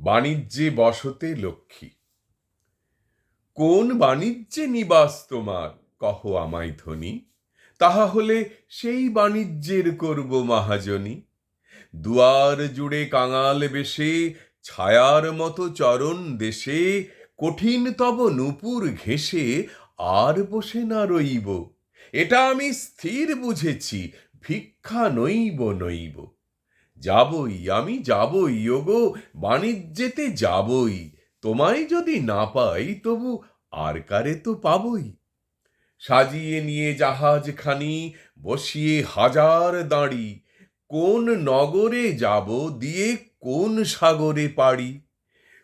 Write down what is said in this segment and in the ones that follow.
বাণিজ্যে বসতে লক্ষ্মী। কোন বাণিজ্যে নিবাস তোমার? কহ আমায় ধনী। তাহা হলে সেই বাণিজ্যের করব মহাজনী। দুয়ার জুড়ে কাঙাল বেশে, ছায়ার মতো চরণ দেশে, কঠিন তব নূপুর ঘেঁষে, আর বসে না রইব। এটা আমি স্থির বুঝেছি, ভিক্ষা নইব নইব। যাবই আমি যাবই, ওগো, বাণিজ্যেতে যাবই। তোমায় যদি না পাই, তবু আর কারে তো পাবই? সাজিয়ে নিয়ে জাহাজখানি, বসিয়ে হাজার দাঁড়ি। কোন নগরে যাব, দিয়ে কোন সাগরে পাড়ি?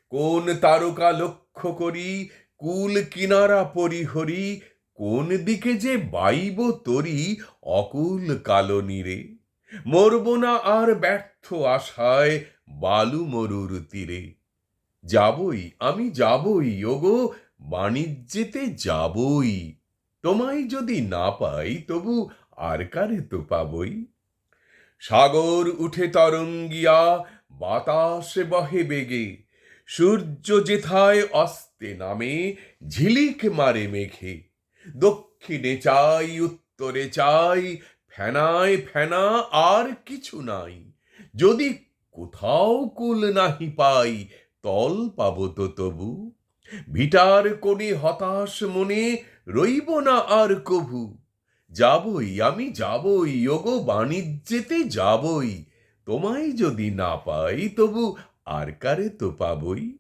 কোন তারকা লক্ষ্য করি, কুল কিনারা পরিহরি? কোন দিকে যে বাইব তরি, অকুল কালো নীরে মরব না আর ব্যর্থ আশায় বালু মরুর তীরে। যাবই, আমি যাবই, ওগো, বাণিজ্যেতে যাবই। তোমায় যদি না পাই, তবু আর কারে তো পাবই? সাগর উঠে তরঙ্গিয়া, বাতাস বহে বেগে। সূর্য যেথায় অস্তে নামে, ঝিলিক মারে মেঘে। দক্ষিণে চাই, উত্তরে চাই ফেনায় ফেনা আর কিছু নাই। যদি কোথাও কুল নাহি পাই, তল পাব তো তবু। ভিটার কোণে হতাশ মনে রইব না আর কভু। যাবই, আমি যাবই, ওগো বাণিজ্যেতে যাবই। তোমায় যদি না পাই, তবু আর কারে তো পাবই?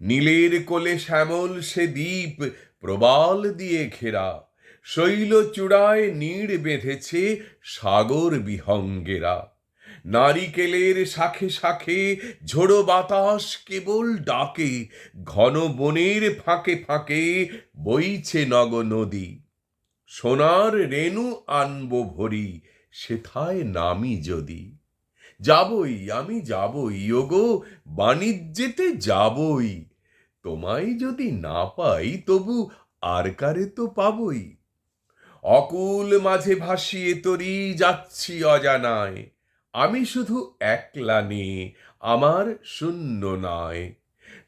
নীলের কোলে শ্যামল সে দ্বীপ, প্রবাল দিয়ে ঘেরা। শৈল চূড়ায় নীড় বেঁধেছে সাগর বিহঙ্গেরা। নারিকেলের শাখে শাখে ঝোড়ো বাতাস কেবল ডাকে, ঘন বনের ফাঁকে ফাঁকে বইছে নগ নদী সোনার রেণু আনব ভরি, সেথায় নামি যদি। যাবই, আমি যাবই, ওগো, বাণিজ্যেতে যাবই। তোমায় যদি না পাই, তবু আর কারে তো পাবই? অকুল মাঝে ভাসিয়ে তরি যাচ্ছি অজানায়। আমি শুধু একলা নে আমার শূন্য নয়।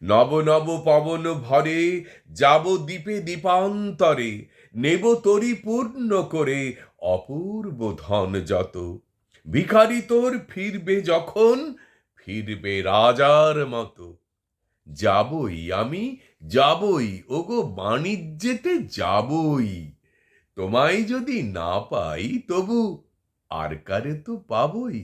নব নব পবন ভরে যাব দ্বীপে দ্বীপান্তরে, নেব তরি পূর্ণ করে অপূর্ব ধন যত। ভিখারি তোর ফিরবে যখন, ফিরবে রাজার মতো। যাবই আমি, যাবই, ওগো বাণিজ্যেতে যাবই। তোমায় যদি না পাই তবু আর কারে তো পাবই?